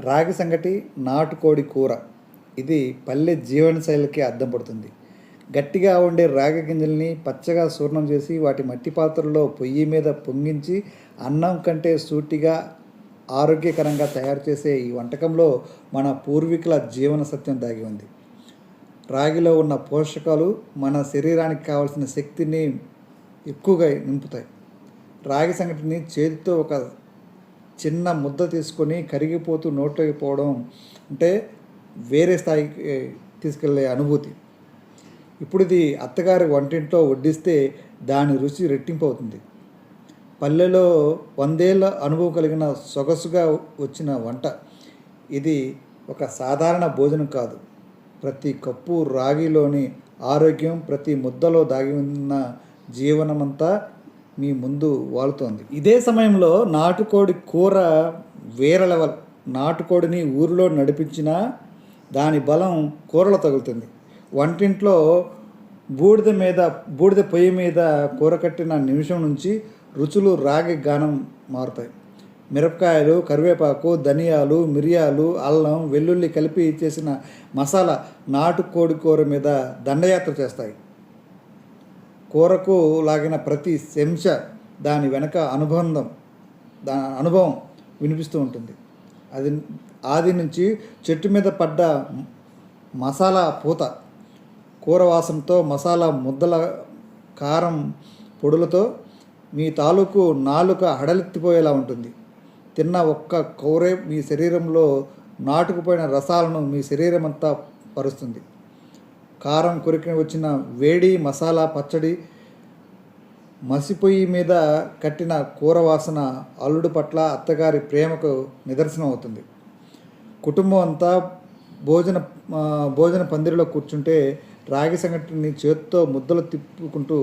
రాగి సంగటి నాటుకోడి కూర. ఇది పల్లె జీవనశైలికి అద్దం పడుతుంది. గట్టిగా ఉండే రాగి గింజల్ని పచ్చగా సూర్ణం చేసి వాటి మట్టి పాత్రలో పొయ్యి మీద పొంగించి అన్నం కంటే సూటిగా ఆరోగ్యకరంగా తయారు చేసే ఈ వంటకంలో మన పూర్వీకుల జీవన సత్యం దాగి ఉంది. రాగిలో ఉన్న పోషకాలు మన శరీరానికి కావాల్సిన శక్తిని ఎక్కువగా నింపుతాయి. రాగి సంగటిని చేతితో ఒక చిన్న ముద్ద తీసుకొని కరిగిపోతూ నోట్లోకి పోవడం అంటే వేరే స్థాయికి తీసుకెళ్ళే తీసుకెళ్ళే అనుభూతి. ఇప్పుడు ఇది అత్తగారి వంటింట్లో వడ్డిస్తే దాని రుచి రెట్టింపు అవుతుంది. పల్లెలో వందేళ్ళ అనుభవం కలిగిన సొగసుగా వచ్చిన వంట. ఇది ఒక సాధారణ భోజనం కాదు. ప్రతి కప్పు రాగిలోని ఆరోగ్యం ప్రతి ముద్దలో దాగి ఉన్న జీవనమంతా మీ ముందు వాలుతోంది ఇదే సమయంలో నాటుకోడి కూర వేరే లెవెల్. నాటుకోడిని ఊరిలో నడిపించినా దాని బలం కూరలో తగులుతుంది. వంటింట్లో బూడిద మీద బూడిద పొయ్యి మీద కూర కట్టిన నిమిషం నుంచి రుచులు రాగి గానం మారుతాయి. మిరపకాయలు కరివేపాకు ధనియాలు మిరియాలు అల్లం వెల్లుల్లి కలిపి చేసిన మసాలా నాటుకోడి కూర మీద దండయాత్ర చేస్తాయి. కూరకు లాగిన ప్రతి చెంచ దాని వెనక అనుబంధం దా అనుభవం వినిపిస్తూ ఉంటుంది. అది ఆది నుంచి చెట్టు మీద పడ్డ మసాలా పూత కూర వాసనతో మసాలా ముద్దల కారం పొడులతో మీ తాలూకు నాలుక హడలెత్తిపోయేలా ఉంటుంది. తిన్న ఒక్క కూరే మీ శరీరంలో నాటుకుపోయిన రసాలను మీ శరీరం అంతా పరుస్తుంది. కారం కొరికి వచ్చిన వేడి మసాలా పచ్చడి మసిపొయ్యి మీద కట్టిన కూర వాసన అల్లుడు పట్ల అత్తగారి ప్రేమకు నిదర్శనం అవుతుంది. కుటుంబం అంతా భోజన భోజన పందిరిలో కూర్చుంటే రాగి సంగటిని చేత్తో ముద్దలు తిప్పుకుంటూ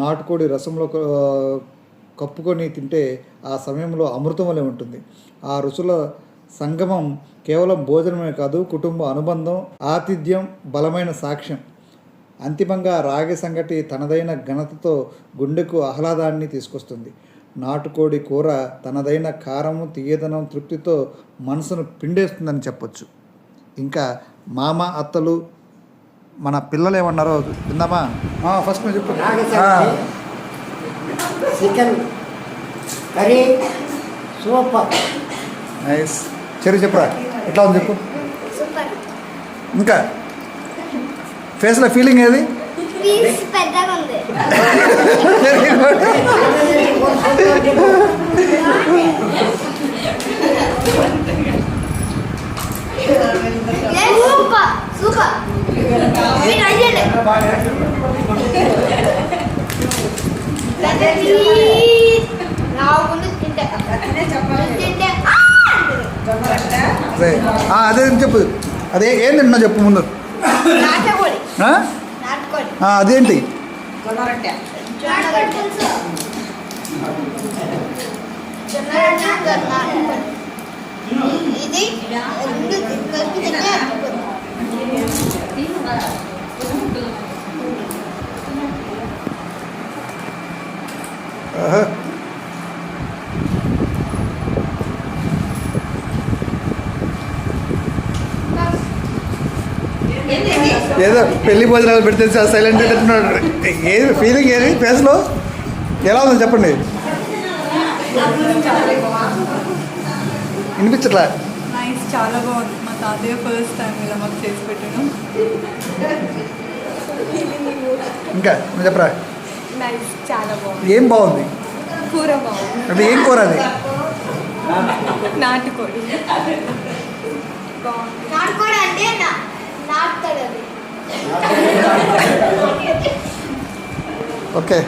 నాటుకోడి రసంలో కప్పుకొని తింటే ఆ సమయంలో అమృతం వలె ఉంటుంది. ఆ రుచుల సంగమం కేవలం భోజనమే కాదు కుటుంబ అనుబంధం ఆతిథ్యం బలమైన సాక్ష్యం. అంతిమంగా రాగి సంగటి తనదైన ఘనతతో గుండెకు ఆహ్లాదాన్ని తీసుకొస్తుంది. నాటుకోడి కూర తనదైన కారము తీయదనం తృప్తితో మనసును పిండేస్తుందని చెప్పొచ్చు. ఇంకా మామ అత్తలు మన పిల్లలు ఏమన్నారో విందామా ఫస్ట్ చెప్పు. Chicken curry super. నైస్. చెరి చెప్పురా ఎట్లా ఉంది చెప్పు సూపర్ ఇంకా ఫేస్లో ఫీలింగ్ ఏది పీస్ పెద్దగా ఉంది వెరీ గుడ్ సూపర్ సూపర్ మీరు ట్రై చేయండి పెద్ద పీస్. నా ముందు తింటే తింటే ఆ అంటుంది. అదే అదే చెప్పు. అదే ఏం తింటున్నా చెప్పు ముందు? అదేంటి. ఇది రెండు కలిపి తింటే అద్భుతం. ఆహా. ఏదో పెళ్ళి భోజనాలు పెడితే సైలెంట్ అంటున్నాడు ఏది ఫీలింగ్ ఏది? ఫేస్లో ఎలా ఉందని చెప్పండి. వినిపించట్లా? నైస్ చాలా బాగుంది. మా తాతయ్య ఫస్ట్ టైం ఇలా మాకు చేసి పెట్టడం. ఇంకా నువ్వు చెప్పరా? నైస్ చాలా బాగుంది. ఏం బాగుంది? కూర బాగుంది. అంటే ఏం కూర అది? నాటుకోడి. బాగుంది. నాటుకోడి అంటే ఓకే